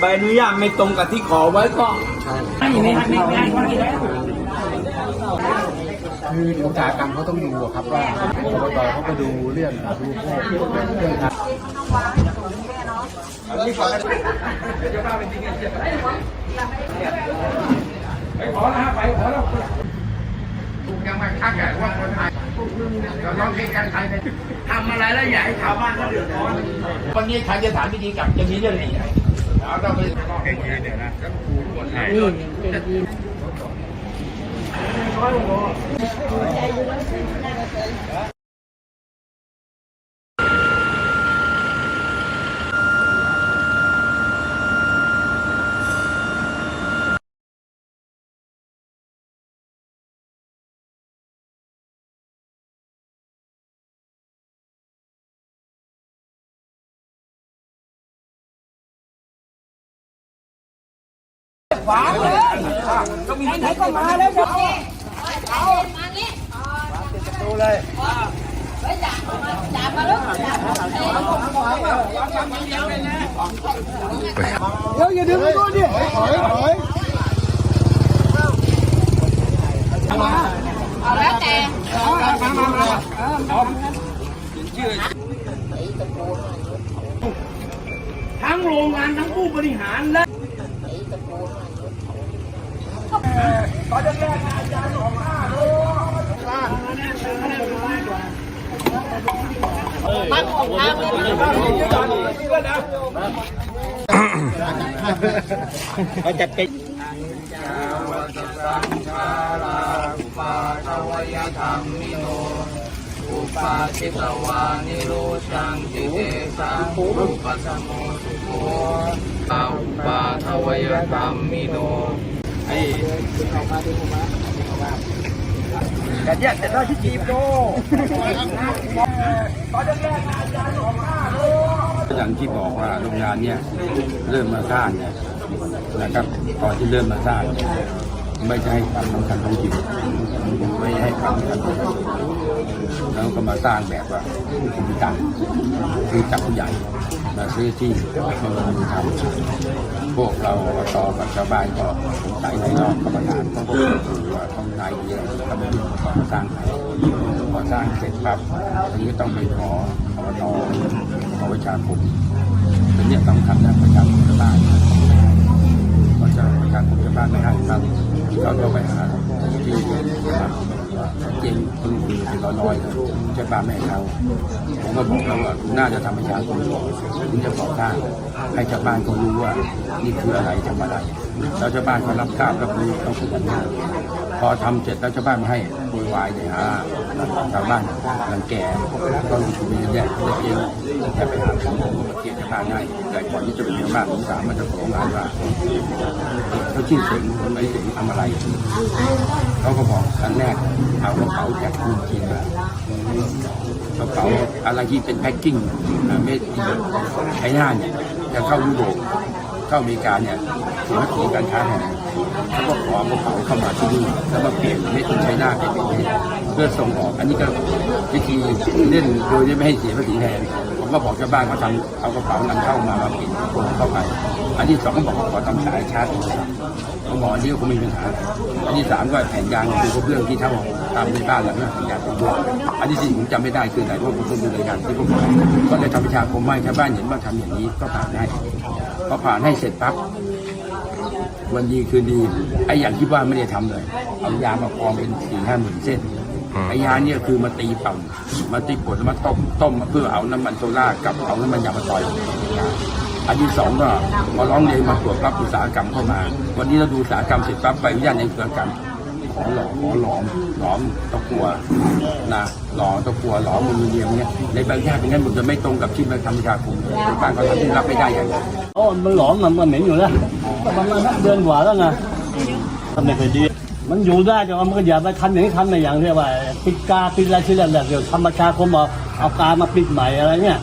ใบอนุญาตไม่ตรงกับที่ขอไว้ก็คืออุตสาหกรรมเขาต้องดูครับว่าอบตเขาก็ดูเรื่องดูพวกเรื่องทางทำอะไรแล้วอย่าให้ชาวบ้านเขาเดือดร้อนวันนี้ใครจะถามพิธีกรรมอย่างนี้เรื่องใหญ่เราต้องไป ทั้งโรงงานทั้งผู้บริหารและ เขาจะเป็นอุปาทิตวานิโรชังติเตสังอุปสมโมสุโขอุปาทวยธรรมิโน กันแยกแต่ได้ที่จีบโตอย่างที่บอกว่าโรงงานเนี่ยเริ่มมาสร้างเนี่ยนะครับตอนที่เริ่มมาสร้างไม่ใช่ให้ความสำคัญท้องถิ่นไม่ให้ความสำคัญท้องถิ่นแล้วก็มาสร้างแบบว่ามีตังค์คือจับผู้ใหญ่มาซื้อที่มาทำ พวกเราตอกับชาวบ้านก็สงสัยในนอกกรรมการต้องพูดว่าต้องนายเยอะทำให้ก่อสร้างให้พอสร้างเสร็จปั๊บทีนี้ต้องไปขออบตขอวิชาคมเป็นเนี่ยสำคัญนะประชาชนชาวบ้านประประชาชนชาวบ้านไม่ให้ครับเราต้องไปหาที่จริงคนอื่นเป็นร้อยๆครับ จะป้าแม่เขาผมก็บอกเขาว่าน่าจะทำประชาชนถึงจะก่อสร้างให้ชาวบ้านเขารู้ว่า นี่คืออะไรทำอะไรแล้วชาวบ้านเขารับทราบรับรู้ต้องฝึกกันมา พอทำเสร็จแล้วชาวบ้านม่ให้โวยวายเลยฮะชาวบ้านรังแกก็ลงทุนเยอะแยะเยอะเองแต่ไปหาของเกียรติชาวบ้านง่ายแต่ก่อนที่จะเป็นชาวบ้านผมถามมาเจ้าของงานว่าเขาชื่อเสงคนไหนเสงทำอะไรเขาก็บอกครั้งแรกเอากระเป๋าจากจีนจีนมากระเป๋าอะไรที่เป็นแพ็คกิ้งเม็ดไชน่าเนี่ยจะเข้ายุโรป เข้าอเมริกาเนี่ยถือว่าถือการค้าแห่งเขาก็ขอกระเป๋าเข้ามาที่นี่แล้วมาเปลี่ยนเมดไชน่าเป็นเมดเพื่อส่งออก อันนี้ก็วิธีเล่นโดยไม่ให้เสียภาษีแทนผมก็บอกชาวบ้านมาทำเอากระเป๋านำเข้ามามาเปลี่ยนครงเข้าไป อันที่สองก็บอกว่าขอทำสายชาร์จผมบอกอันนี้ก็คงไม่มีปัญหา อันที่สามก็แผ่นยางคือกระเบื้องที่เท่าตามในบ้านหลังนั้นแผ่นยางกระเบื้องอันที่สี่ผมจำไม่ได้คือไหนเพราะผมเป็นดูรายการที่ผมกก็เลยทำประชาคมให้ชาวบ้านเห็นว่าทำอย่างนี้ก็ผ่านให้ พอผ่านให้เสร็จปั๊บวันดีคืนดีไอ้อย่างที่ว่าไม่ได้ทำเลยเอายามาพองเป็นสี่ห้าหมื่นเส้นไอ้ยาเนี่ยคือมาตีปั่นมาตีผลมาต้มต้มเพื่อเอาน้ำมันโซล่ากับเอาน้ำมันยางมะตอยอันที่สองก็พอร้องเรียนมาตรวจรับอุตสาหกรรมเข้ามา วันนี้เราดูอุตสาหกรรมเสร็จปั๊บไปอนุญาตในอุตสาหกรรมขอ หลอมขอหลอมหลอมตะกัวนะหลอมตะกัวหลอมมือเนียมเนี่ยในบอนุญาตเป็นงั้นมันจะไม่ตรงกับที่มาทำประชาคมเป็นการกระทำที่รับไม่ได้อย่างนี้โอ้มันหลอมมันมันเหม็นอยู่แล้วก็ประมาณนักเดือนกว่าแล้วไงทำไม่เคยดีมันอยู่ได้แต่ว่ามันก็อย่าไปทำอย่างนี้ทำในอย่างที่ว่าปิดกาปิดอะไรที่แรกๆเดี๋ยวทำประชาคมบอกเอากามาปิดใหม่อะไรเนี่ย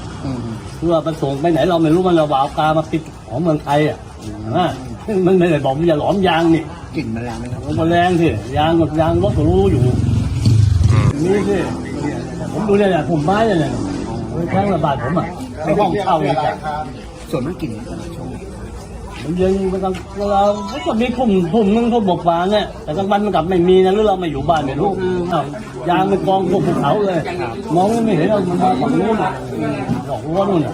เพื่อมันส่งไปไหนเราไม่รู้มันเราบอกเอากามาปิดของเมืองไทยอะมันไม่ได้บอกมันอย่าหลอมยางนี่ กลิ่นมันแรงไหมครับมันแรงสิยางกับยางรถก็รู้อยู่นี่สิผมดูเนี่ยผมไม้เนี่ยเนี่ยแข้งระบาดผมอะในห้องเช่าเนี่ยจ้ะส่วนมากกลิ่น มันจะมาช่วงมันยังมันกลางเราก็มีทุ่มทุ่มนึงทุ่มบกฟางเนี่ยแต่กลางวันมันกลับไม่มีนะหรือเราไม่อยู่บ้านไม่รู้อ้าวยางมันกองพวกภูเขาเลยมองไม่เห็นเรามันมาฝั่งนู้นอะดอกรั้วนู่นอะ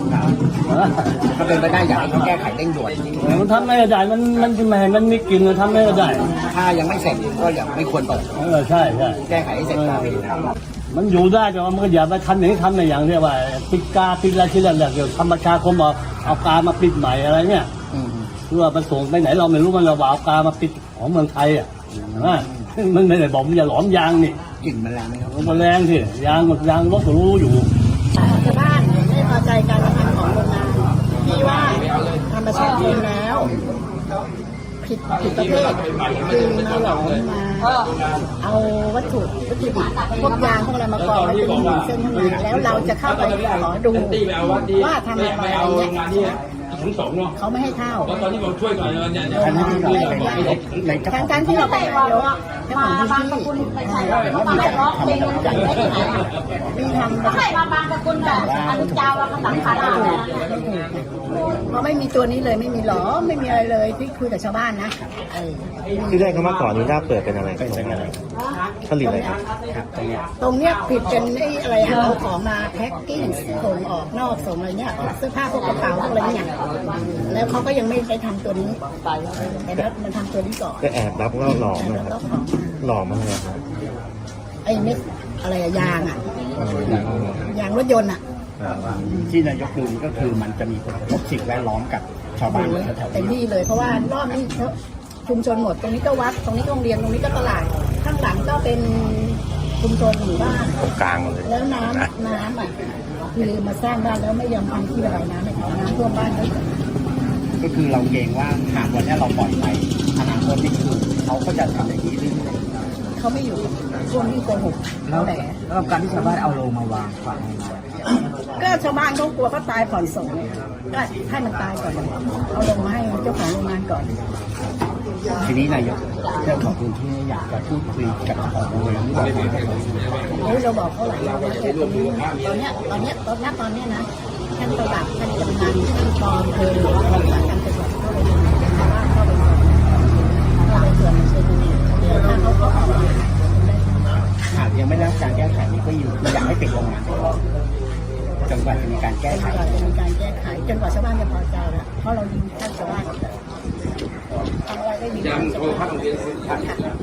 ถ้าเป็นไปได้อยากให้เขาแก้ไขเร่งด่วนแต่มันทำไม่ได้มันมันจะไม่ให้มันมีกลิ่นมันทำไม่ได้ ถ้ายังไม่เสร็จก็อย่าไม่ควรเปิดเออใช่ใช่แก้ไขให้เสร็จก่อนมันอยู่ได้แต่ว่ามันก็อย่าไปทำอย่างนี้ทำในอย่างที่ว่าปิดกาปิดอะไรที่แรกๆเกี่ยวธรรมชาติคมเอาเอากามาปิดใหม่อะไรเนี่ย อืมเพื่อมันส่งไปไหนเราไม่รู้มันเราเอากามาปิดของเมืองไทยอะนะมันไม่ได้บอกมันอย่าหลอมยางนี่กลิ่นมันแรงไหมครับมันแรงสิยางกับยางรถก็รู้อยู่ชาวบ้านไม่พอใจการกระทำของโรงงานที่ว่าทำประชาชนแล้ว ผิดผิดประเภทคือมาหลอมมาเอาวัตถุวัตถุดิบพวกยางพวกอะไรมากองไว้เป็นหนึ่งเส้นข้างในแล้วเราจะเข้าไปขอดูว่าทำอะไรเนี่ย เขาไม่ให้เข้าตอนที่ผมช่วยก่อนเนี่ยอันนี้ที่เราไปในเจ้าขทั้องงทั้งๆที่เราไปนายกเจ้าของพื้นที่มีทำประชามาบางสกุลกับอันเจ้าว่าสังขารเพราะไม่มีตัวนี้เลยไม่มีหรอไม่มีอะไรเลยที่คุยกับชาวบ้านนะเออที่แรกเขามาก่อนอนุญาตเปิดเป็นอะไรครับผมผลิตอะไรครับตรงเนี้ยผิดเป็นไอ้อะไรอะเอาของมาแพ็คกิ้งส่งออกนอกส่งอะไรเนี้ยเสื้อผ้าพวกกระเป๋าพวกอะไรเนี่ยแล้วเขาก็ยังไม่ได้ทำตัวนี้แต่แล้วมันทำตัวนี้ก่อนก็แอบรับเล่าหลอมแต่นะคแล้รัวบก็ของหลอมมากเลยครับไอ้เม็ดอะไรอะยางอะยางรถยนต์อะที่นายกดูก็คือมันจะมีผลกระทบสิ่งแวดล้อมกับชาวบ้านแถวๆเต็มนี้ที่เลยเพราะว่ารอบนี้ชุมชนหมดตรงนี้ก็วัดตรงนี้ก็โรงเรียนตรงนี้ก็ตลาดข้างหลังก็เป็นชุมชนหมู่บ้านกลางเลยแล้วน้ำน้ำอะ คือมาสร้างบ้านแล้วไม่ยอมทำที่ระบายน้ำให้เขาน้ำท่วมบ้านเขาก็คือเราเกรงว่าหากวันนี้เราปล่อยไปอนาคตนี่คือเขาก็จะทำอย่างนี้เรื่อยเขาไม่อยู่ช่วงที่โกหกๆแล้วแต่แล้วการที่ชาวบ้านเอาโลมาวางฝังในนาก็ชาวบ้านเขากลัวเขาตายผ่อนส่งก็ให้มันตายก่อนเอาลงมาให้เจ้าของโรงงานก่อน ทีนี้นายกเจ้าของพื้นที่อยากจะพูดคุยกับเจ้าของโรงแรมที่บอกว่าโอ้ยเราบอกเขาหลายรอบแล้วแต่ตอนนี้ตอนเนี้ยตอนเนี้ยตอนเนี้ยตอนเนี้ยนะท่านประหลัดท่านกำนันท่านปอมเคยหรือว่าท่านการจังหวัดเข้าไปดูชาวบ้านเข้าไปดูหลายส่วนเช่นนี้ถ้าเขาเขาออกมาหากยังไม่ได้รับการแก้ไขนี่ก็อยู่อยากให้ปิดโรงงานจนกว่าจะมีการแก้จไขนกว่าจะมีการแก้ไขจนกว่าชาวบ้านจะพอใจแล้วเพราะเรายิงท่าน ชาวบ้านทำอะไรได้ดีกว่าชาวบ้าน